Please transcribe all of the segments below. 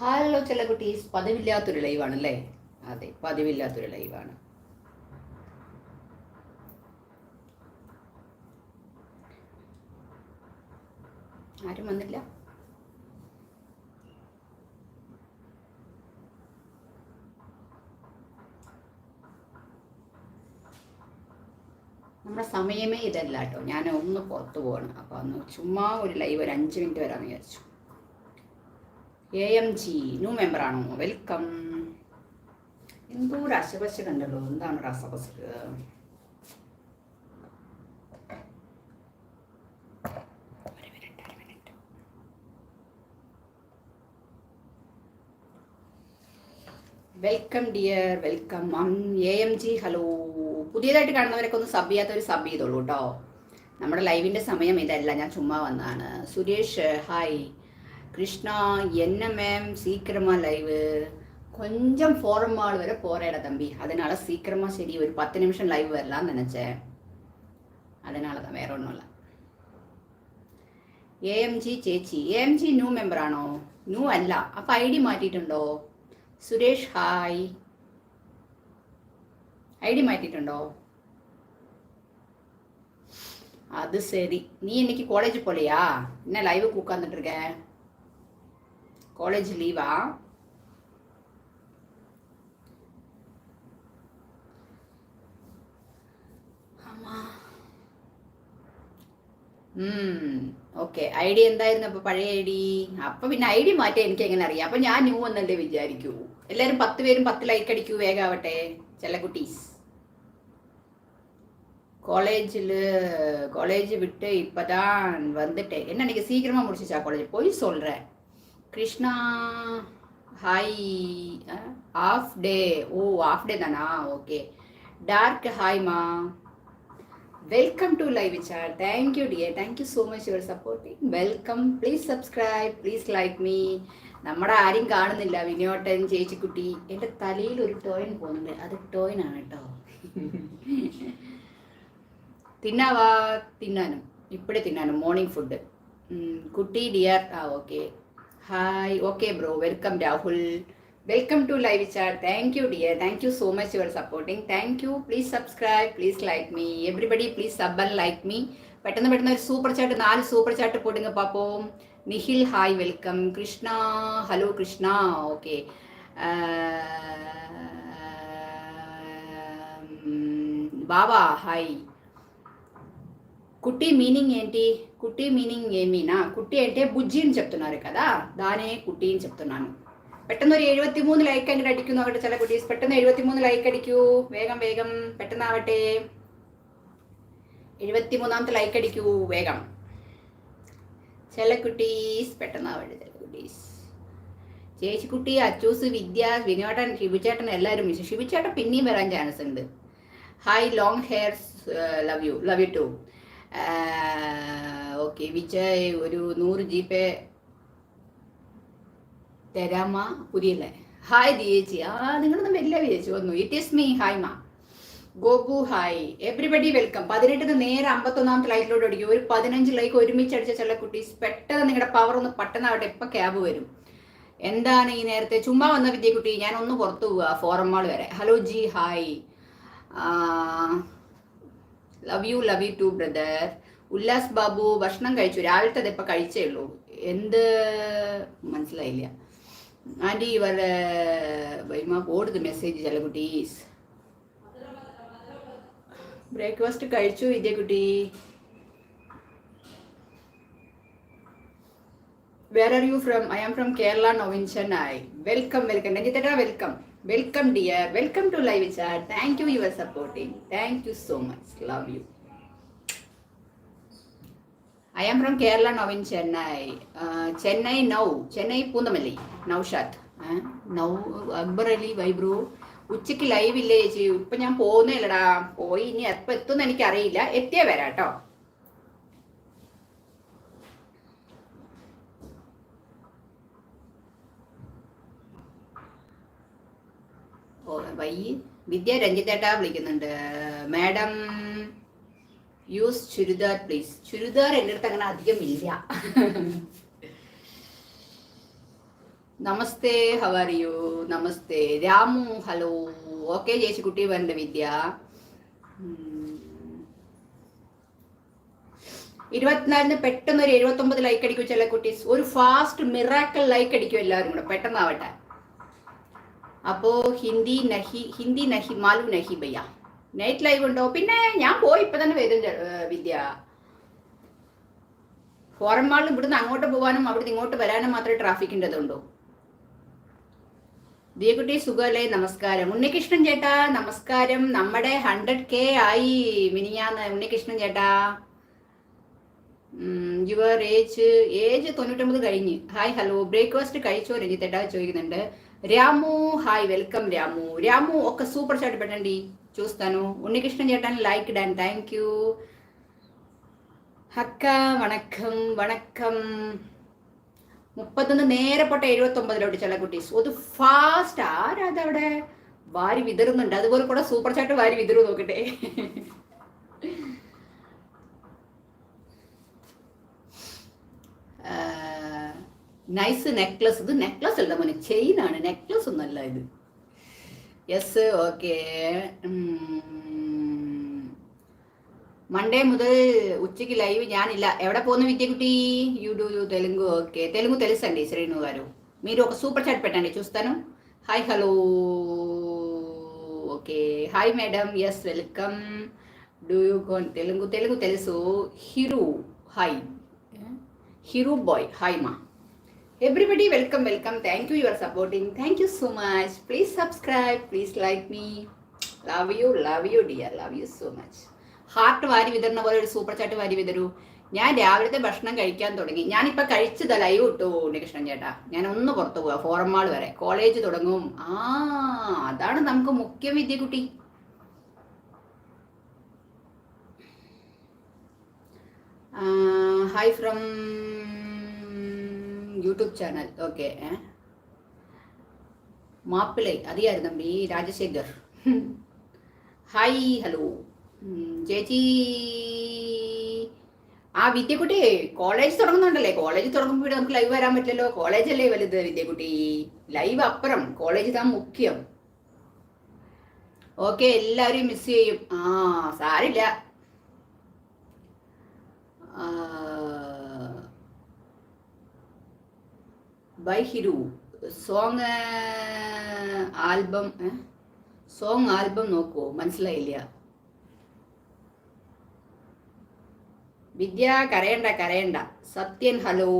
Hello ചില കുട്ടീസ് പതിവില്ലാത്തൊരു ലൈവാണ് അല്ലേ അതെ പതിവില്ലാത്തൊരു ലൈവാണ്. ആരും വന്നില്ല? നമ്മുടെ സമയമേ ഇതല്ല കേട്ടോ. ഞാൻ ഒന്ന് പുറത്തു പോകണം അപ്പോൾ അന്ന് ചുമ്മാ ഒരു ലൈവ് ഒരു അഞ്ച് മിനിറ്റ് വരാമെന്ന് വിചാരിച്ചു. എ എം ജി ന്യൂ മെമ്പറാണോ വെൽക്കം എന്തോ ഒരു അശപശ കണ്ടല്ലോ. എന്താണ് ഒരു welcome dear welcome A M G hello പുതിയതായിട്ട് കാണുന്നവരൊക്കെ ഒന്ന് സബ് ചെയ്യാത്തവർ സബ് ചെയ്തോളൂ കേട്ടോ. നമ്മുടെ ലൈവിന്റെ സമയം ഇതല്ല. ഞാൻ ചുമ്മാ വന്നതാണ്. സുരേഷ് ഹായ് കൃഷ്ണ என்ன மேம் சீக்கிரமா லைவு கொஞ்சம் ஃபோரம் ஆள் வரை போறேடா தம்பி அதனால சீக்கிரமா சரி ஒரு பத்து நிமிஷம் லைவ் வரலாம்னு நினைச்சேன் அதனால தான் வேற ஒன்றும் இல்லை എംജി ചേച്ചി എം ജി ന്യൂ മെമ്പറാണോ ന്യൂ അല്ല അപ്പം ഐ ഡി മാറ്റിയിട്ടുണ്ടോ സുരേഷ് ഹായ് ഐ ഡി മാറ്റിയിട്ടുണ്ടോ அது சரி நீ இன்னைக்கு காலேஜ் போலையா என்ன லைவுக்கு உட்காந்துட்டு இருக்க காலேஜ் லீவா ஆமா ഓക്കെ ഐ ഡി എന്തായിരുന്നു അപ്പൊ പഴയ ഐ ഡി അപ്പൊ പിന്നെ ഐ ഡി മാറ്റാൻ എനിക്ക് എങ്ങനെ അറിയാം അപ്പൊ ഞാൻ ന്യൂ എന്നല്ലേ വിചാരിക്കൂ എല്ലാരും പത്ത് പേരും പത്ത് ലൈക്ക് അടിക്കൂ വേഗാവട്ടെ ചില കുട്ടീസ് காலேஜில் காலேஜ் விட்டு இப்போ தான் வந்துட்டேன் என்ன நீங்கள் சீக்கிரமாக முடிச்சிச்சா காலேஜ் போய் சொல்கிறேன் ಕೃಷ್ಣ ಹಾಯ್ ಹಾಫ್ ಡೇ ಓ ಹಾಫ್ ಡೇ ನಾನಾ ಓಕೆ ಡಾರ್ಕ್ ಹಾಯ್ ಮಾ welcome to live വിച്ചാർ thank you dear so much your supporting welcome please subscribe നമ്മുടെ ആരും കാണുന്നില്ല. വിനോട്ടൻ ചേച്ചിക്കുട്ടി. എന്റെ തലയിൽ ഒരു ടോയിൻ പോകുന്നുണ്ട്. അത് ടോയിൻ ആണ് കേട്ടോ. തിന്നാവാ. തിന്നാനും. ഇപ്പോഴേ തിന്നാനും. മോർണിംഗ് ഫുഡ് കുട്ടി ഡിയർ ആ okay hi okay bro welcome Rahul welcome to live chat thank you dear thank you so much your supporting thank you please subscribe please like me everybody please sub and like me പെട്ടെന്ന് പെട്ടെന്ന് ഒരു super chat നാല് super chat പോട്ടുങ്ക പാപ്പോം. Nikhil hi welcome Krishna hello Krishna okay Baba hi కుట్టి meaning ఏంటి కుట్టి meaning ఏమీనా కుట్టి అంటే బుజ్జి అని చెప్తున్నారు కదా దానే కుట్టి అని చెప్తున్నాను പെട്ടെന്ന് ഒരു എഴുപത്തി മൂന്ന് ലൈക്ക് അങ്ങോട്ട് അടിക്കുന്നു അവിടെ ചില കുട്ടീസ് പെട്ടെന്ന് എഴുപത്തി മൂന്ന് ലൈക്ക് അടിക്കൂ വേഗം വേഗം പെട്ടെന്നാവട്ടെ എഴുപത്തി മൂന്നാമത്തെ ലൈക്ക് അടിക്കൂ വേഗം ചില കുട്ടീസ് പെട്ടെന്നാവട്ടെ ചില കുട്ടീസ് ചേച്ചിക്കുട്ടി അച്ചൂസ് വിദ്യ വിനോട്ടൻ ഷിബിച്ചേട്ടൻ എല്ലാവരും മിസ് ഷിബിച്ചേട്ടൻ പിന്നെയും വരാൻ ചാൻസ് ഉണ്ട് hi long hairs love you love you too okay Vijay ഒരു നൂറ് ജി പേ തരാമ പുരിയല്ലേ ഹായ് ദിയേച്ചി ആ നിങ്ങളൊന്നും വലിയ വിചാരിച്ചു വന്നു. ഇറ്റ് ഈസ് മീ ഹായ് മാ ഗോപു ഹായ് എവറിബഡി വെൽക്കം പതിനെട്ടിന് നേരെ അമ്പത്തൊന്നാമത്തെ ലൈക്കിലോട്ട് അടിക്കും ഒരു പതിനഞ്ച് ലൈക്ക് ഒരുമിച്ച് അടിച്ച ചില കുട്ടീസ് പെട്ടെന്ന് നിങ്ങളുടെ പവർ ഒന്ന് പെട്ടെന്നാവട്ടെ ഇപ്പൊ ക്യാബ് വരും. എന്താണ് ഈ നേരത്തെ? ചുമ്മാ വന്ന വിദ്യക്കുട്ടി ഞാൻ ഒന്ന് പുറത്തു പോവുക ഫോറം മാൾ വരെ. Hello ji hi love you love you too brother Ullas Babu ഭക്ഷണം കഴിച്ചു. രാവിലത്തെ ഇപ്പം കഴിച്ചേ ഉള്ളൂ. എന്ത് മനസ്സിലായില്ല. ആന്റി ഇവർ വൈമ ഓടുത് മെസ്സേജ് ചില കുട്ടീസ്. ബ്രേക്ക്ഫാസ്റ്റ് കഴിച്ചു വിദ്യക്കുട്ടി where are you from I am from Kerala Navin Chennai welcome welcome രഞ്ജിത്തേട്ടാ welcome welcome dear welcome to live chat thank you your supporting thank you so much love you I am from Kerala Navin Chennai Chennai now Chennai Poonamallee Naushad now Akbar Ali വൈബ്രു ഉച്ചയ്ക്ക് live ഇല്ലേ ചേച്ചി? ഇപ്പൊ ഞാൻ പോകുന്നേ ഇല്ലടാ. പോയി ഇനി എപ്പോൾ എത്തുമെന്ന് എനിക്കറിയില്ല. എത്തിയേ വരാം കേട്ടോ വൈ വിദ്യ രഞ്ജിത്തേട്ടാ വിളിക്കുന്നുണ്ട്. Madam use churidar please. Churidar എന്റെ അടുത്ത് അങ്ങനെ അധികം ഇല്ല. Namaste how are you namaste. Ramu hello okay ചേച്ചി കുട്ടി വരണ്ട വിദ്യ ഇരുപത്തിനാലിന് പെട്ടെന്ന് ഒരു എഴുപത്തി ഒമ്പത് ലൈക്ക് അടിക്കും ചില കുട്ടീസ്. ഒരു ഫാസ്റ്റ് മിറാക്കൽ ലൈക്ക് അടിക്കും എല്ലാവരും കൂടെ. പെട്ടെന്നാവട്ടെ. അപ്പോ ഹിന്ദി നഹി ഹിന്ദി നഹി മാലു നഹി ബയ്യ. നൈറ്റ് ലൈവ് ഉണ്ടോ? പിന്നെ ഞാൻ പോയി ഇപ്പൊ തന്നെ വരും വിദ്യ. ഫോറൻ മാളിൽ ഇവിടുന്ന് അങ്ങോട്ട് പോകാനും അവിടുന്ന് ഇങ്ങോട്ട് വരാനും മാത്രമേ ട്രാഫിക്കിന്റെതുണ്ടോ ദിയകുട്ടി സുഖല്ലേ? നമസ്കാരം. ഉണ്ണികൃഷ്ണൻ ചേട്ടാ നമസ്കാരം. നമ്മുടെ ഹൺഡ്രഡ് കെ ആയി മിനിയാന്ന് ഉണ്ണികൃഷ്ണൻ ചേട്ടാ. യുവർ ഏജ് ഏജ് തൊണ്ണൂറ്റൊമ്പത് കഴിഞ്ഞ്. ഹായ് ഹലോ ബ്രേക്ക്ഫാസ്റ്റ് കഴിച്ചോ? രഞ്ജിത്തേട്ടാ ചോദിക്കുന്നുണ്ട്. രാമു ഹായ് വെൽക്കം രാമു രാമു ఒక సూపర్ చాట్ పెట్టండి చూస్తాను Unnikrishna చేటాన్ని like don thank you അക്ക വണക്കം വണക്കം മുപ്പത്തൊന്ന് നേരെ പൊട്ട എഴുപത്തൊമ്പതിലോട്ട് ചില കുട്ടീസ് ഒരു ഫാസ്റ്റ് ആരാത് അവിടെ വാരി വിതറുന്നുണ്ട് അതുപോലെ കൂടെ സൂപ്പർ ചാറ്റ് വാരി വിതറു നോക്കട്ടെ നൈസ് നെക്ലസ് ഇത് നെക്ലസ് അല്ല മോനെ ചെയിനാണ് നെക്ലസ് ഒന്നല്ല ഇത് യെസ് ഓക്കെ മൺഡേ മുതൽ ഉച്ചയ്ക്ക് ലൈവ് ഞാനില്ല. ఎక్కడ పోను విద్యకుటి యూట్యూబ్ తెలుగు ఓకే తెలుగు తెలుసండి శ్రీను గారు మీరు ఒక సూపర్ చాట్ పెట్టండి చూస్తాను. Hi hello okay hi madam yes welcome do you gone Telugu Telugu తెలుసు Hiru hi Hiru bye hi మా everybody welcome welcome thank you are supporting thank you so much please subscribe please like me love you love you dear love you so much heart വാരി വിതരണ പോലെ ഒരു super chat വാരി വിതരൂ. ഞാൻ രാവിലത്തെ ഭക്ഷണം കഴിക്കാൻ തുടങ്ങി. ഞാനിപ്പോൾ കഴിച്ചത് ലൈവ് ഇട്ടു ഉണ്ണികൃഷ്ണൻ ചേട്ടാ. ഞാൻ ഒന്ന് പുറത്തു പോവാ ഫോറമാൾ വരെ. കോളേജ് തുടങ്ങും. ആ അതാണ് നമുക്ക് മുഖ്യ വിദ്യ കുട്ടി hi from YouTube channel. Okay മാപ്പിളை അതിയായിരുന്നു തമ്പി രാജശേഖർ. Hi hello. ചേച്ചി. ആ വിദ്യക്കുട്ടി കോളേജ് തുടങ്ങുന്നുണ്ടല്ലേ? കോളേജ് തുടങ്ങുമ്പോൾ ഇവിടെ നമുക്ക് ലൈവ് വരാൻ പറ്റില്ലല്ലോ. കോളേജല്ലേ വലുത് വിദ്യക്കുട്ടി. ലൈവ് അപ്പുറം. കോളേജ് താൻ മുഖ്യം. ഓക്കെ എല്ലാവരും മിസ് ചെയ്യും. ആ സാരില്ല bye Hiru. Song album song album നോക്കുവോ? മനസ്സിലായില്ല. വിദ്യ കരയണ്ട കരയണ്ട. സത്യൻ ഹലോ.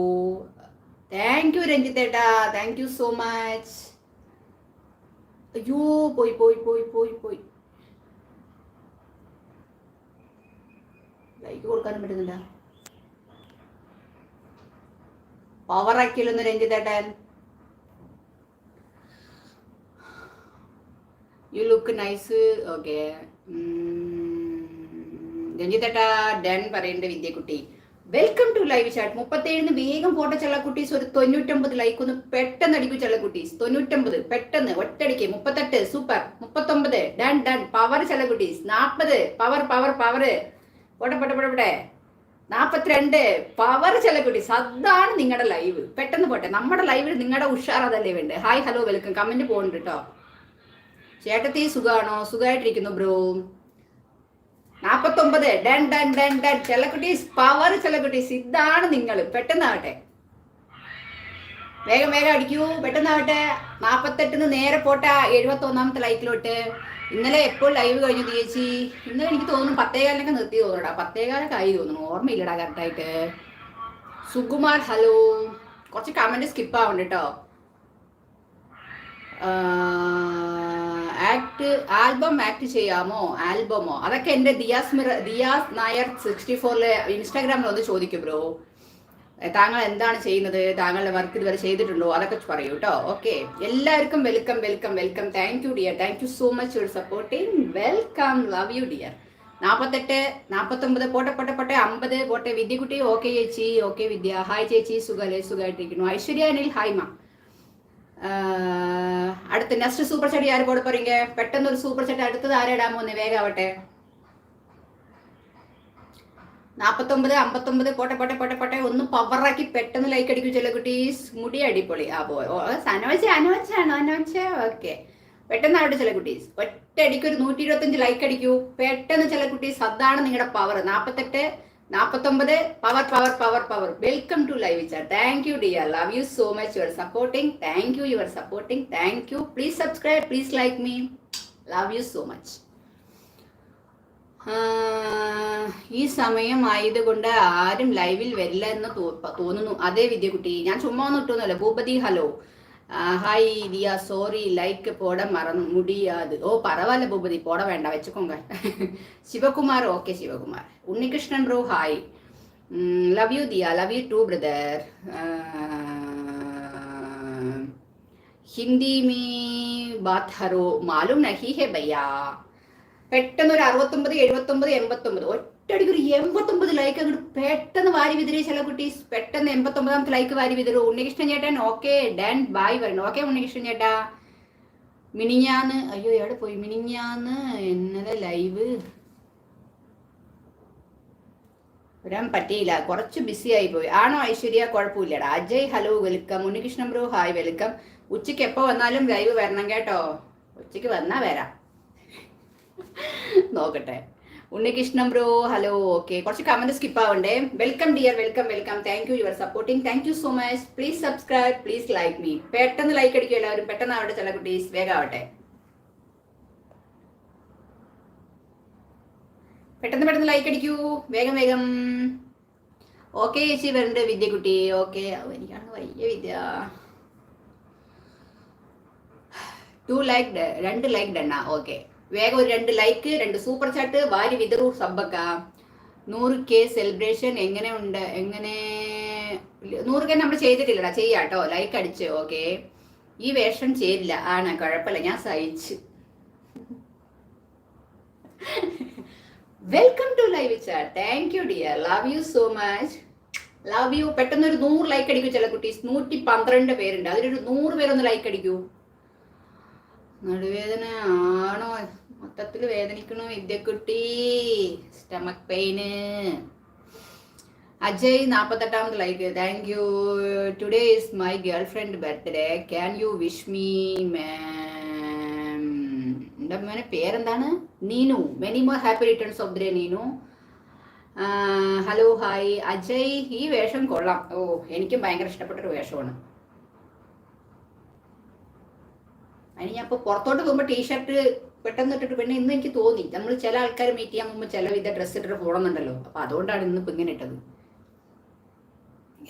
താങ്ക് യു രഞ്ജിത്തേട്ടാ. താങ്ക് യു സോ മച്ച് അയ്യോ പോയി പോയി പോയി പോയി പോയി. ലൈക്ക് കൊടുക്കാനും പറ്റുന്നില്ല പവർ ആക്കിയില്ലൊന്ന് രഞ്ജിതേട്ടൻ യു ലുക്ക് നൈസ് ഓക്കെ രഞ്ജിതേട്ട ഡൺ പറയേണ്ട വിദ്യക്കുട്ടി. വെൽക്കം ടു ലൈവ് ചാറ്റ് മുപ്പത്തേഴിന് വേഗം ഫോട്ടോ ചെള്ളക്കുട്ടീസ് ഒരു തൊണ്ണൂറ്റമ്പത് ലൈക്ക് ഒന്ന് പെട്ടെന്ന് അടിക്കും ചെള്ളക്കുട്ടീസ്. തൊണ്ണൂറ്റമ്പത് പെട്ടെന്ന് ഒറ്റടിക്ക് മുപ്പത്തെട്ട് സൂപ്പർ മുപ്പത്തൊമ്പത് ഡൺ ഡൺ. പവർ ചെള്ളക്കുട്ടീസ്. നാൽപ്പത് പവർ പവർ പവർ പോട്ടെ നാൽപ്പത്തിരണ്ട് പവർ ചെലക്കുട്ടി അതാണ് നിങ്ങളുടെ ലൈവ് പെട്ടെന്ന് പോട്ടെ. നമ്മുടെ ലൈവിൽ നിങ്ങളുടെ ഉഷാർ അതല്ലേ വേണ്ടേ? ഹായ് ഹലോ വെൽക്കം കമന്റ് പോകുന്നുണ്ട് കേട്ടോ ചേട്ടത്തി സുഖാണോ? സുഖമായിട്ടിരിക്കുന്നു bro നാപ്പത്തൊമ്പത്. Done done done done. ചെല്ലക്കുട്ടീസ് power ചെല്ലക്കുട്ടീസ് ഇതാണ് നിങ്ങൾ പെട്ടെന്നാവട്ടെ. വേഗം വേഗം അടിക്കൂ. പെട്ടെന്നാവട്ടെ. നാപ്പത്തെട്ടിന് നേരെ പോട്ടെ എഴുപത്തി ഒന്നാമത്തെ ലൈക്കിലോട്ട് ഇന്നലെ എപ്പോൾ ലൈവ് കഴിഞ്ഞു ചേച്ചി? ഇന്നലെ എനിക്ക് തോന്നുന്നു പത്തേകാലിനൊക്കെ നിർത്തി തോന്നുന്നുടാ പത്തേകാലൊക്കെ ആയി തോന്നുന്നു. ഓർമ്മയില്ലടാ കറക്റ്റായിട്ട് സുകുമാർ ഹലോ കുറച്ച് കമന്റ് സ്കിപ്പ് ആവുന്നുണ്ട് കേട്ടോ ആക്ട് ആൽബം ആക്ട് ചെയ്യാമോ? ആൽബമോ അതൊക്കെ എന്റെ ദിയാസ് മിറ ദിയാസ് നായർ സിക്സ്റ്റി ഫോറിലെ ഇൻസ്റ്റാഗ്രാമിൽ ഒന്ന് ചോദിക്കും ബ്രോ താങ്കൾ എന്താണ് ചെയ്യുന്നത്? താങ്കളുടെ വർക്ക് ഇതുവരെ ചെയ്തിട്ടുണ്ടോ? അതൊക്കെ പറയൂ കേട്ടോ ഓക്കെ എല്ലാവർക്കും welcome welcome welcome thank you dear thank you so much your supporting welcome love you dear നാൽപ്പത്തെട്ട് നാൽപ്പത്തൊമ്പത് പോട്ടെ പോട്ടെ പോട്ടെ. അമ്പത് പോട്ടെ. വിദ്യകുട്ടി ഓക്കെ ചേച്ചി. ഓക്കെ വിദ്യ. ഹായ് ചേച്ചി. സുഖല്ലേ? സുഖമായിട്ടിരിക്കുന്നു ഐശ്വര്യ അനിൽ. ഹായ് മാം അടുത്ത നെക്സ്റ്റ് സൂപ്പർ ചെട്ടി ആര് പോടെ പറയുക പെട്ടെന്ന് ഒരു സൂപ്പർ ചെട്ടി അടുത്തത് ആരേടാൻ പോകുന്നത് വേഗം ആവട്ടെ നാപ്പത്തൊമ്പത് അമ്പത്തൊമ്പത് പോട്ടെ പോട്ടെ പോട്ടെ പോട്ടെ ഒന്ന് പവറാക്കി പെട്ടെന്ന് ലൈക്ക് അടിക്കും ചില കുട്ടീസ്. മുടി അടിപൊളി. ആ പോ അനോജ അനോച്ചാണോ അനോച്ച ഓക്കെ. പെട്ടെന്ന് ആവട്ടെ ചില കുട്ടീസ്. ഒറ്റ അടിക്ക് ഒരു നൂറ്റി ഇരുപത്തഞ്ച് ലൈക്ക് അടിക്കൂ. പെട്ടെന്ന് ചില കുട്ടീസ്. അതാണ് നിങ്ങളുടെ പവർ നാപ്പത്തെട്ട് നാപ്പത്തൊമ്പത് power power power power welcome to live chat thank you dear love you so much your supporting thank you your supporting thank you please subscribe please like me love you so much ഈ സമയം ആയതുകൊണ്ട് ആരും ലൈവിൽ വരില്ല എന്ന് തോന്നുന്നു. അതേ വിദ്യകുട്ടി ഞാൻ ചുമ്മാ ഒന്നും ഇട്ടൊന്നുമല്ല. Bhupathi hello hi Diya sorry like പോട മറന്നു. മുടിയാത്. ഓ പറവല്ല ഭൂപതി പോട വേണ്ട വെച്ചുക്കോങ്ക Shivakumar okay Sivakumar. Unnikrishnan raw hi love you Diya. Love you too brother Hindi me ബാത് ഹറോ മാലും നഹി ഹെ ഭയ്യാ. പെട്ടെന്ന് ഒരു അറുപത്തൊമ്പത് എഴുപത്തൊമ്പത് എൺപത്തൊമ്പത്. ഒറ്റയടിക്ക് ഒരു എൺപത്തൊമ്പത് ലൈക്ക് അങ്ങോട്ട് പെട്ടെന്ന് വാരി വിതരേ ചില കുട്ടീസ്. പെട്ടെന്ന് എൺപത്തൊമ്പതാമത്തെ ലൈക്ക് വാരി വിതരും. ഉണ്ണികൃഷ്ണൻ ചേട്ടൻ ഓക്കെ ഡൻ ബായ് വരണം ഓക്കെ ഉണ്ണികൃഷ്ണൻ ചേട്ടാ. മിനിഞ്ഞാന്ന് അയ്യോ എവിടെ പോയി? മിനിഞ്ഞാന്ന് എന്നലെ ലൈവ് വരാൻ പറ്റിയില്ല. കുറച്ച് ബിസി ആയി പോയി. ആണോ Aishwarya? കുഴപ്പമില്ലടാ. Ajay hello welcome Unnikrishnan bro hi welcome ഉച്ചയ്ക്ക് എപ്പോൾ വന്നാലും ലൈവ് വരണം കേട്ടോ. ഉച്ചയ്ക്ക് വന്നാ വരാം. നോക്കട്ടെ. ഉണ്ണികൃഷ്ണൻ ബ്രോ ഹലോ ഓക്കെ കുറച്ച് കമന്റ് സ്കിപ്പ് ആവണ്ടേ. Welcome dear welcome welcome thank you your supporting thank you so much please subscribe please like me പെട്ടെന്ന് ലൈക്ക് അടിക്കുക എല്ലാവരും. പെട്ടെന്ന് ആവട്ടെ ചില കുട്ടീസ് വേഗം ആവട്ടെ. പെട്ടെന്ന് പെട്ടെന്ന് ലൈക്ക് അടിക്കൂ. വേഗം വേഗം. ഓക്കെ ചേച്ചി വരണ്ട് വിദ്യകുട്ടി ഓക്കെ എനിക്കാണ് വലിയ വിദ്യ. ടു ലൈക്ക് രണ്ട് ലൈക്ക് ഡണ്ണ ഓക്കെ വേഗം ഒരു രണ്ട് ലൈക്ക് രണ്ട് സൂപ്പർ ചാറ്റ് വാരി വിതറു സബ്ബക്ക. നൂറ് കെ സെലിബ്രേഷൻ എങ്ങനെ ഉണ്ട് എങ്ങനെ നൂറ് കെ നമ്മൾ ചെയ്തിട്ടില്ലടാ ചെയ്യാട്ടോ ലൈക്ക് അടിച്ച് ഓക്കെ ഈ വേഷം ചെയ്തില്ല ആണ് കുഴപ്പമില്ല ഞാൻ സഹിച്ച്. Welcome to live thank you dear love you so much love you പെട്ടെന്ന് ഒരു നൂറ് ലൈക്ക് അടിക്കൂ ചില കുട്ടീസ്? നൂറ്റി പന്ത്രണ്ട് പേരുണ്ട്. അതിലൊരു നൂറ് പേരൊന്ന് ലൈക്ക് അടിക്കൂ. നടുവേദന ആണോ? മൊത്തത്തിൽ വേദനിക്കണു വിദ്യക്കുട്ടി. Stomach pain Ajay നാൽപ്പത്തെട്ടാമത് like thank you today is my girlfriend birthday can you wish me ma'am എന്റെ പേരെന്താണ്? Neenu. Many more happy returns of the Neenu. Hello hi Ajay ഈ വേഷം കൊള്ളാം. ഓ എനിക്കും ഭയങ്കര ഇഷ്ടപ്പെട്ടൊരു വേഷമാണ്. അതിന് ഞാൻ ഇപ്പോൾ പുറത്തോട്ട് പോകുമ്പോൾ ടീഷർട്ട് പെട്ടെന്ന് ഇട്ടിട്ട് പിന്നെ ഇന്ന് എനിക്ക് തോന്നി. നമ്മൾ ചില ആൾക്കാരെ മീറ്റ് ചെയ്യാൻ പോകുമ്പോൾ ചില വിധ ഡ്രസ്സ് ഇട്ടിട്ട് പോകണമെന്നുണ്ടല്ലോ അപ്പോൾ അതുകൊണ്ടാണ് ഇന്ന് ഇപ്പൊ ഇങ്ങനെ ഇട്ടത്.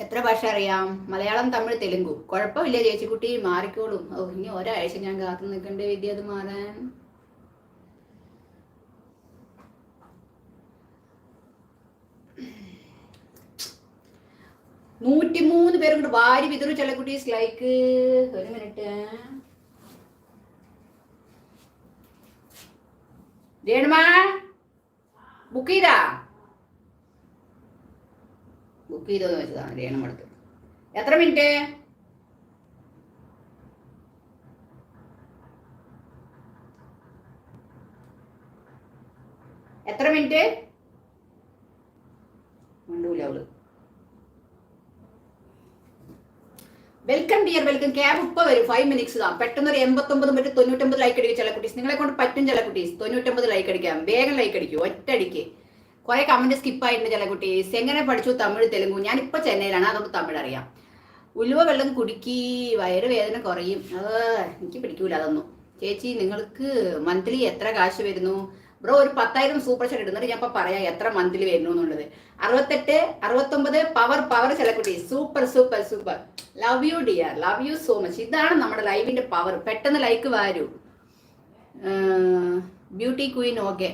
എത്ര ഭാഷ അറിയാം? മലയാളം തമിഴ് തെലുങ്കു. കുഴപ്പമില്ല ചേച്ചിക്കുട്ടി മാറിക്കോളും. ഓ ഇനി ഒരാഴ്ച ഞാൻ കാത്തു നിൽക്കേണ്ട വിദ്യ അത് മാറാൻ? നൂറ്റിമൂന്ന് പേരും കൂടെ വാരി വിതറു. ചില കുട്ടീസ് ലൈക്ക് ഒരു മിനിറ്റ് രേണുമാ ബുക്ക് ചെയ്താ? ബുക്ക് എത്ര മിനിറ്റ് എത്ര മിനിറ്റ് മിണ്ടൂല അവൾ. വെൽക്കം ഡിയർ വെൽക്കം ക്യാബ് ഇപ്പൊ വരും. ഫൈവ് മിനിറ്റ്സ് താ പെട്ടെന്ന് ഒരു എൺപത്തൊമ്പത് മറ്റു തൊണ്ണൂറ്റൊമ്പത് ലൈക്ക് അടിക്കും ചില കുട്ടീസ്. നിങ്ങളെ കൊണ്ട് പറ്റും ചില കുട്ടീസ്. തൊണ്ണൂറ്റൊമ്പത് ലൈക്ക് അടിക്കാം. വേഗം ലൈക്ക് അടിക്കും. ഒറ്റയടിക്ക്. കുറെ കമന്റ് സ്കിപ്പ് ആയിട്ടുണ്ട് ചില കുട്ടീസ്. എങ്ങനെ പഠിച്ചു? തമിഴ് തെലുങ്കു. ഞാൻ ഇപ്പൊ ചെന്നൈയിലാണ്. അതുകൊണ്ട് തമിഴ് അറിയാം. ഉലുവ വെള്ളം കുടുക്കി. വയറ് വേദന കുറയും. എനിക്ക് പിടിക്കൂല അതൊന്നും. ചേച്ചി നിങ്ങൾക്ക് മന്ത്ലി എത്ര കാശ് വരുന്നു? ബ്രോ ഒരു പത്തായിരം സൂപ്പർ ചാറ്റ് ഇടുന്നത് ഞാൻ ഇപ്പൊ പറയാം എത്ര മന്ത്ലി വരുന്നു എന്നുള്ളത് അറുപത്തെട്ട് അറുപത്തൊമ്പത് പവർ പവർ കുട്ടി super super super love you dear love you so much ഇതാണ് നമ്മുടെ ലൈവിന്റെ പവർ പെട്ടെന്ന് ലൈക്ക് വാരൂ ബ്യൂട്ടി ക്വീൻ ഓക്കെ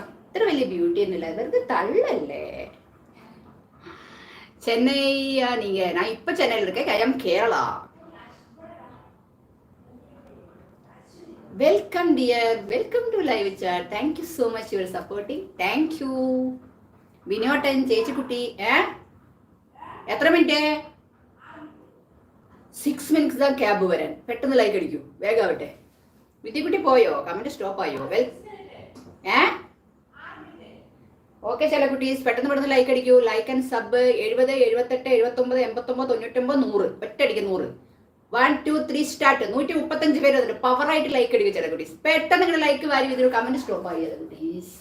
അത്ര വലിയ ബ്യൂട്ടി ഒന്നുമില്ല വെറുതെ തള്ളല്ലേ சென்னையா நீங்க நான் இப்ப சென்னையில் இருக்கேன் I am Kerala welcome dear welcome to live chat thank you so much your supporting thank you വിനോട്ടൻ ചേച്ചിക്കുട്ടി ഏ എത്ര minute six minutes the cab വരാൻ. പെട്ടെന്ന് ലൈക്ക് അടിക്കൂ. വേഗാവട്ടെ വിദ്യക്കുട്ടി പോയോ? കമന്റ് സ്റ്റോപ്പ് ആയോ? വെൽ ഏ? ഓക്കെ ചില കുട്ടീസ് പെട്ടെന്ന് പെട്ടെന്ന് ലൈക്ക് അടിക്കൂ. ലൈക്ക് ആൻഡ് സബ് എഴുപത് എഴുപത്തെട്ട് എഴുപത്തൊമ്പത് എൺപത്തൊമ്പത് തൊണ്ണൂറ്റൊമ്പത് നൂറ്. ഒറ്റയടിക്ക് നൂറ്. വൺ ടു ത്രീ സ്റ്റാർട്ട് നൂറ്റി മുപ്പത്തഞ്ച് പേര് വന്നിട്ട് പവറായിട്ട് ലൈക്ക് അടിക്കുക ചില കുട്ടീസ്. പെട്ടെന്ന് നിങ്ങൾ ലൈക്ക് വാരി ഇതിൽ കമന്റ് സ്റ്റോപ്പ് ആയി അത് കുട്ടീസ്.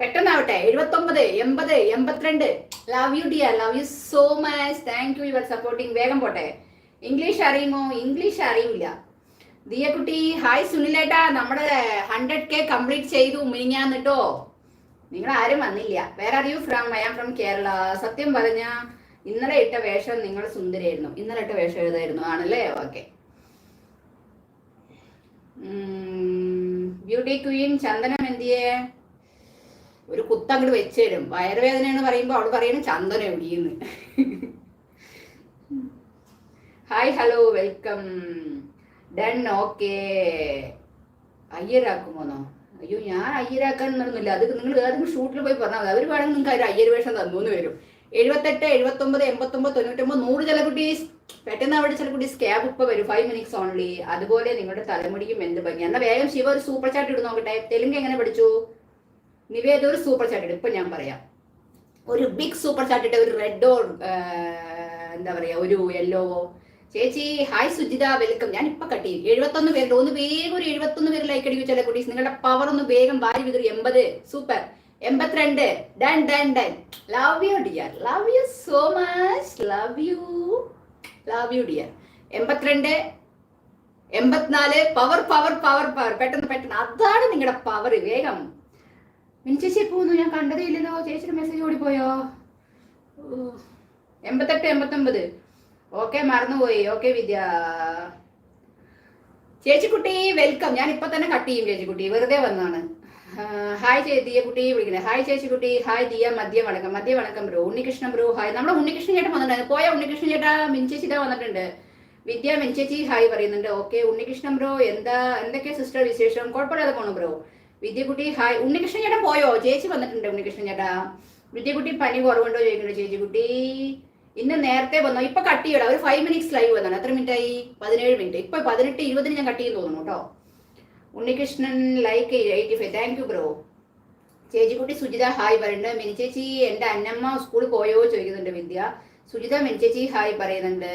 പെട്ടെന്നാവട്ടെ. എഴുപത്തൊമ്പത് എൺപത് എൺപത്തിരണ്ട്. Love you dear love you so much thank you your supporting വേഗം പോട്ടെ. ഇംഗ്ലീഷ് അറിയുമോ? ഇംഗ്ലീഷ് അറിയില്ല. ദിയക്കുട്ടി ഹായ് സുനിലേട്ടാ. നമ്മുടെ ഹൺഡ്രഡ് കെ കംപ്ലീറ്റ് ചെയ്തു. മിനിഞ്ഞാന്നിട്ടോ നിങ്ങൾ ആരും വന്നില്ല. Where are you from I am from Kerala സത്യം പറഞ്ഞ ഇന്നലെ ഇട്ട വേഷം നിങ്ങൾ സുന്ദരിയായിരുന്നു. ഇന്നലെ ഇട്ട വേഷം എഴുതായിരുന്നു ആണല്ലേ? ഓക്കെ ബ്യൂട്ടി ക്വീൻ ചന്ദനം എന്തിയേ? ഒരു കുത്തങ്ങോട്ട് വെച്ചേരും. വയറുവേദന എന്ന് പറയുമ്പോൾ അവൾ പറയുന്നത് ചന്ദനം എവിടെയെന്ന്. Hi hello welcome done okay അയ്യരാക്കുമോന്നോ? അയ്യോ ഞാൻ അയ്യരാക്കാൻ നടന്നില്ല. അത് നിങ്ങൾ ഏതെങ്കിലും ഷൂട്ടിൽ പോയി പറഞ്ഞാൽ മതി. അവർ വേണമെങ്കിൽ നിങ്ങൾക്ക് ഒരു അയ്യർ വേഷം തന്നു എന്ന് വരും. എഴുപത്തെട്ട് എഴുപത്തൊമ്പത് എൺപത്തൊമ്പത് തൊണ്ണൂറ്റൊമ്പത് നൂറ് ചില കുട്ടീസ് പെട്ടെന്ന് അവിടെ ചില കുട്ടീസ് ക്യാബ് ഇപ്പൊ വരും. ഫൈവ് മിനിറ്റ്സ് ഓൺലി അതുപോലെ നിങ്ങളുടെ തലമുടിക്കും എന്ത് ഭംഗി. എന്നാൽ വേഗം ശിവ ഒരു സൂപ്പർ ചാറ്റ് ഇട്ട് നോക്കട്ടെ. തെലുങ്ക് എങ്ങനെ പഠിച്ചു? നിവേദ ഒരു സൂപ്പർ ചാറ്റ് ഇട്ട് ഇപ്പൊ ഞാൻ പറയാം. ഒരു ബിഗ് സൂപ്പർ ചാറ്റ് ഇട്ട് ഒരു റെഡോ എന്താ പറയാ ഒരു യെല്ലോ ചേച്ചി ഹായ് സുജിത വെൽക്കം ഞാൻ ഇപ്പൊ കട്ട് എഴുപത്തൊന്ന് പേരുണ്ട് ഒന്ന് വേഗം ഒരു എഴുപത്തൊന്ന് പേര് ലൈക്ക് അടിക്കും ചില കുട്ടീസ്. നിങ്ങളുടെ പവർ ഒന്ന് വേഗം വാരി വിതറി. എൺപത്. സൂപ്പർ എൺപത്തിരണ്ട്. Done done done love you dear love you so much love you love you dear എൺപത്തിരണ്ട്. എൺപത്തിനാല്. പവർ പവർ പവർ പവർ പെട്ടെന്ന് പെട്ടെന്ന്. അതാണ് നിങ്ങളുടെ പവർ വേഗം. മിനി ചേച്ചി പോകുന്നു ഞാൻ കണ്ടതേ ഇല്ലല്ലോ ചേച്ചിയുടെ മെസ്സേജ് ഓടിപ്പോയോ. എൺപത്തെട്ട് എൺപത്തൊമ്പത്. ഓക്കെ മറന്നുപോയി. ഓക്കെ വിദ്യ. ചേച്ചിക്കുട്ടി വെൽക്കം ഞാൻ ഇപ്പൊ തന്നെ കട്ട് ചെയ്യും ചേച്ചിക്കുട്ടി. വെറുതെ വന്നാണ് ഹായ് ചേ ദിയ കുട്ടി വിളിക്കുന്നത്. ഹായ് ചേച്ചിക്കുട്ടി. ഹായ് ദിയ മദ്യ വണക്കം. മദ്യ വണക്കം ബ്രോ. ഉണ്ണികൃഷ്ണൻ ബ്രോ ഹായ് നമ്മുടെ ഉണ്ണികൃഷ്ണൻ ചേട്ടൻ വന്നിട്ടുണ്ട് പോയ ഉണ്ണികൃഷ്ണൻ ചേട്ടാ മിൻചേച്ചിതാ വന്നിട്ടുണ്ട്. വിദ്യ മിൻചേച്ചി ഹായ് പറയുന്നുണ്ട്. ഓക്കെ ഉണ്ണികൃഷ്ണൻ ബ്രോ എന്താ എന്തൊക്കെ സിസ്റ്റർ വിശേഷം? കുഴപ്പമില്ലാതെ പോണു ബ്രോ. വിദ്യക്കുട്ടി ഹായ് ഉണ്ണികൃഷ്ണൻ ചേട്ടൻ പോയോ? ചേച്ചി വന്നിട്ടുണ്ട് ഉണ്ണികൃഷ്ണൻ ചേട്ടാ. വിദ്യക്കുട്ടി പനി കുറവുണ്ടോ ചോദിക്കുന്നുണ്ട് ചേച്ചിക്കുട്ടി. ഇന്ന് നേരത്തെ വന്നോ? ഇപ്പൊ കട്ട് ചെയ്യടാ. ഒരു ഫൈവ് മിനിറ്റ്സ് ലൈവ് വന്നാണ്. എത്ര മിനിറ്റ് ആയി? പതിനേഴ് മിനിറ്റ് ഇപ്പൊ പതിനെട്ട് ഇരുപതിന് ഞാൻ കട്ട് ചെയ്യുന്നു തോന്നുന്നു കേട്ടോ. Unnikrishnan like eighty five thank you bro ചേച്ചിക്കുട്ടി Sujitha hi പറയുന്നുണ്ട് മിനി എന്റെ അന്നമ്മ സ്കൂളിൽ പോയോ? ചോദിക്കുന്നുണ്ട് വിദ്യ. സുജിത മിനി ചേച്ചി ഹായ് പറയുന്നുണ്ട്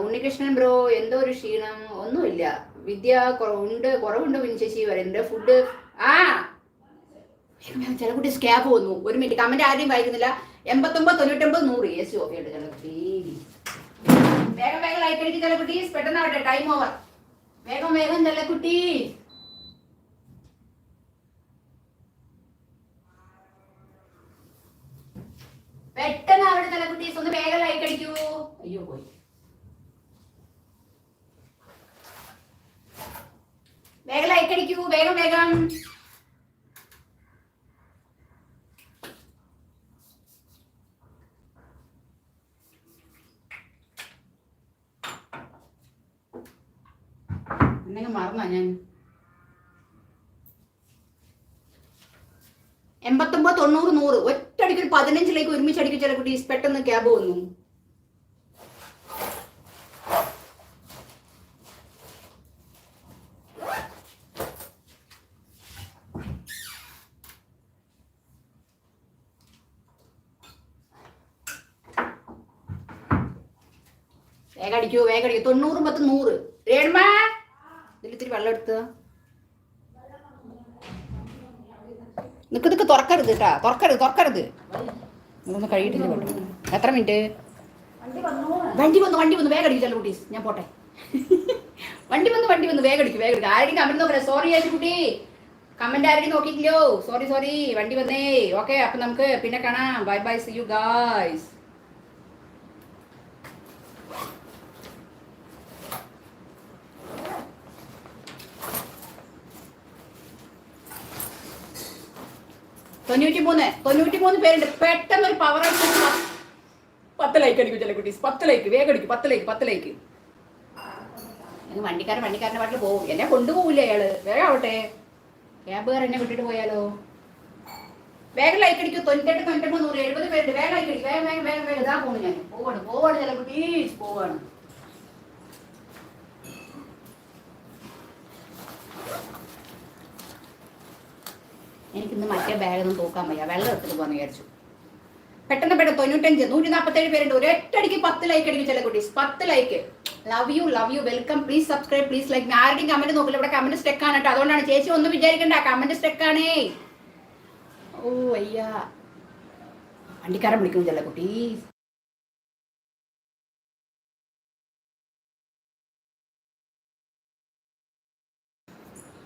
ഉണ്ണികൃഷ്ണൻ ബ്രോ എന്തോ ഒരു ക്ഷീണം. ഒന്നുമില്ല. വിദ്യ ഉണ്ട്. കുറവുണ്ട് മിനി ചേച്ചി പറയുന്നുണ്ട്. ഫുഡ് ആ. ചില കുട്ടി സ്കാപ്പ് വന്നു. ഒരു മിനിറ്റ് കമന്റ് ആരെയും വായിക്കുന്നില്ല. എൺപത്തൊമ്പത് തൊണ്ണൂറ്റൊമ്പത് നൂറ്. എസ് സി ഓഫ് ചില കുട്ടി വേഗം വേഗം ലൈക്ക് അടിച്ച് ചിലക്കുട്ടി പെട്ടെന്ന് പെട്ടെന്നാവട്ടെ ടൈം ഓവർ വേഗം വേഗം ചിലക്കുട്ടി കുട്ടി. പെട്ടെന്ന് അവിടെ ചില കുട്ടീസ് ഒന്ന് വേഗം ലൈക്ക് അടിക്കൂ. അയ്യോ പോയി. വേഗം ലൈക്ക് അടിക്കൂ. വേഗം വേഗം. എന്തെങ്കിലും മറന്നാ ഞാൻ. എൺപത്തൊമ്പത് തൊണ്ണൂറ് നൂറ്. ഒറ്റയടിക്ക് ഒരു പതിനഞ്ചിലേക്ക് ഒരുമിച്ച് അടിക്കും ചില കുട്ടീസ് പെട്ടെന്ന് ക്യാബ് വന്നു വേഗം അടിക്കൂ വേഗം അടിക്കൂ. തൊണ്ണൂറും പത്ത് നൂറ്. രേണുമ! വെള്ളം എടുത്ത് നിക്ക് നിക്ക് തുറക്കരുത് കേട്ടാ തുറക്കരുത് തുറക്കരുത്. ഇതൊന്ന് കഴിയിട്ടില്ല കേട്ടോ എത്ര മിനിറ്റ്? വണ്ടി വന്നു വണ്ടി വന്നു. വേഗം അടിക്കും കുട്ടീസ്. ഞാൻ പോട്ടെ. വണ്ടി വന്നു വണ്ടി വന്നു. വേഗം അടിക്കും വേഗം ആരെങ്കിലും കമന്റ് നോക്കണേ. സോറി ചേച്ചി കുട്ടി. കമന്റ് ആരെങ്കിലും നോക്കിയില്ലയോ സോറി സോറി വണ്ടി വന്നേ. ഓക്കെ അപ്പൊ നമുക്ക് പിന്നെ കാണാം. Bye bye see you guys തൊണ്ണൂറ്റി മൂന്ന് തൊണ്ണൂറ്റി മൂന്ന് പേരുണ്ട് പെട്ടെന്ന് ഒരു പവർ പത്ത് ലൈക്ക് അടിക്കും ചില കുട്ടീസ്. പത്ത് ലൈക്ക് വേഗം അടിക്കും. പത്ത് ലൈക്ക് പത്ത് ലൈക്ക് വണ്ടിക്കാരൻ വണ്ടിക്കാരന്റെ പാട്ടിൽ പോകും എന്നെ കൊണ്ടുപോകില്ല അയാൾ? വേഗം ആവട്ടെ. ക്യാബുകാർ എന്നെ വിട്ടിട്ട് പോയാലോ? വേഗം ലൈക്ക് അടിക്കും. തൊണ്ണൂറ്റെട്ട് തൊണ്ണൂറ്റെട്ട് നൂറ് എഴുപത് പേരുണ്ട്. വേഗം ലൈക്ക് അടിക്കും. വേഗം വേഗം വേഗം വേഗം. ഇതാ പോകുന്നു ഞാൻ. പോവാണ് പോവാണ് ചില കുട്ടീസ്. പോവാണ്. ഇന്ന് മറ്റേ ബാഗൊന്നും തൂക്കാൻ വയ്യ. വെള്ളം എടുത്തിട്ട് പോകാന്ന് വിചാരിച്ചു. പെട്ടെന്ന് പെട്ടെന്ന് തൊണ്ണൂറ്റഞ്ച് നൂറ്റി നാൽപ്പത്തേഴ് പേരുണ്ട്. ഒരൊറ്റടിക്ക് പത്ത് ലൈക്ക് അടിക്കും ചില കുട്ടീസ്. പത്ത് like love you love you welcome please subscribe please like ആരുടെയും കമന്റ് നോക്കില്ല. ഇവിടെ കമന്റ് സ്റ്റെക്ക് ആണ് കേട്ടോ. അതുകൊണ്ടാണ് ചേച്ചി ഒന്നും വിചാരിക്കണ്ട. കമന്റ് സ്റ്റെക്ക് ആണേ. ഓ അയ്യ. വണ്ടിക്കാരൻ വിളിക്കുന്നു ചില കുട്ടീസ്.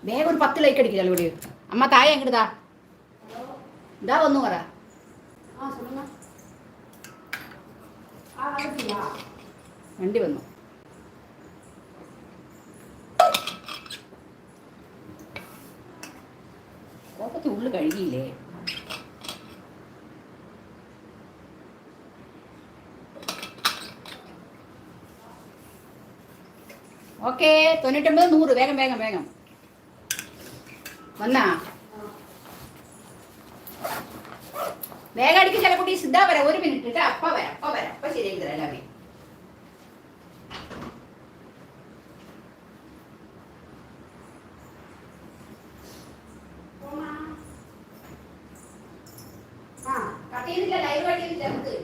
വേഗം ഒരു പത്ത് ലൈക്ക് അടിക്കില്ല ഇവിടെ അമ്മ തായ എങ്ങോട്ട് ഇതാ വന്നു പറ. വണ്ടി വന്നു. കോപ്പത്തി ഉള്ളു കഴുകിയില്ലേ? ഓക്കെ തൊണ്ണൂറ്റൊമ്പത് നൂറ്. വേഗം വേഗം വേഗം. വന്നാ. വേഗം അടിക്ക് ചില കുട്ടി സിദ്ധ വരാം. ഒരു മിനിറ്റ് ഇട്ട് അപ്പ വരാം. അപ്പ വരാം. അപ്പ ശരിയാക്കി തരാം ആ കട്ട് ചെയ്തില്ല ലൈവ് കട്ട് ചെയ്തില്ല നമുക്ക്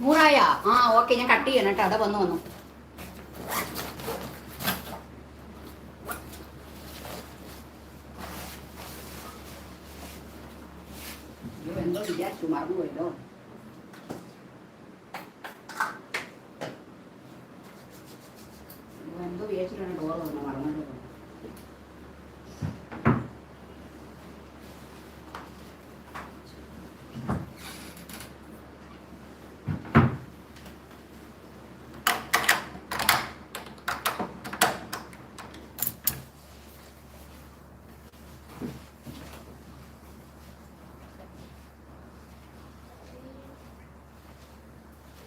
നൂറായ ആ ഓക്കെ ഞാൻ കട്ട് ചെയ്യണം കേട്ടോ. അവിടെ വന്നു വന്നു. എന്തോ വിചാരിച്ചു. മറന്നുപോയല്ലോ അയ്യോ, എന്തോ വിചാരിച്ചിട്ടാണ് ഡോർ വന്നു മറന്നു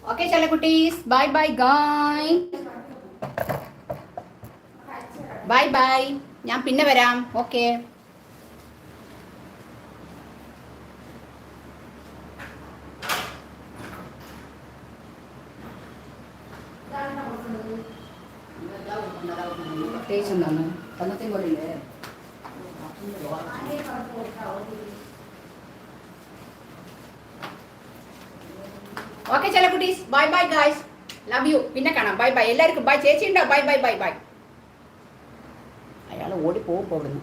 ഓക്കെ ചില കുട്ടീസ് bye bye guy bye bye ഞാൻ പിന്നെ വരാം. ഓക്കെ പ്രത്യേകിച്ച് എന്താണ് തന്നത്തെ പോലെ ഇല്ലേ ഓക്കെ ചില കുട്ടീസ് bye bye guys love you പിന്നെ കാണാം ബൈ ബൈ എല്ലാവർക്കും ബൈ ചേച്ചി ഉണ്ടോ ബൈ ബൈ ബൈ ബൈ അയാൾ ഓടി പോകും ഇവിടുന്ന്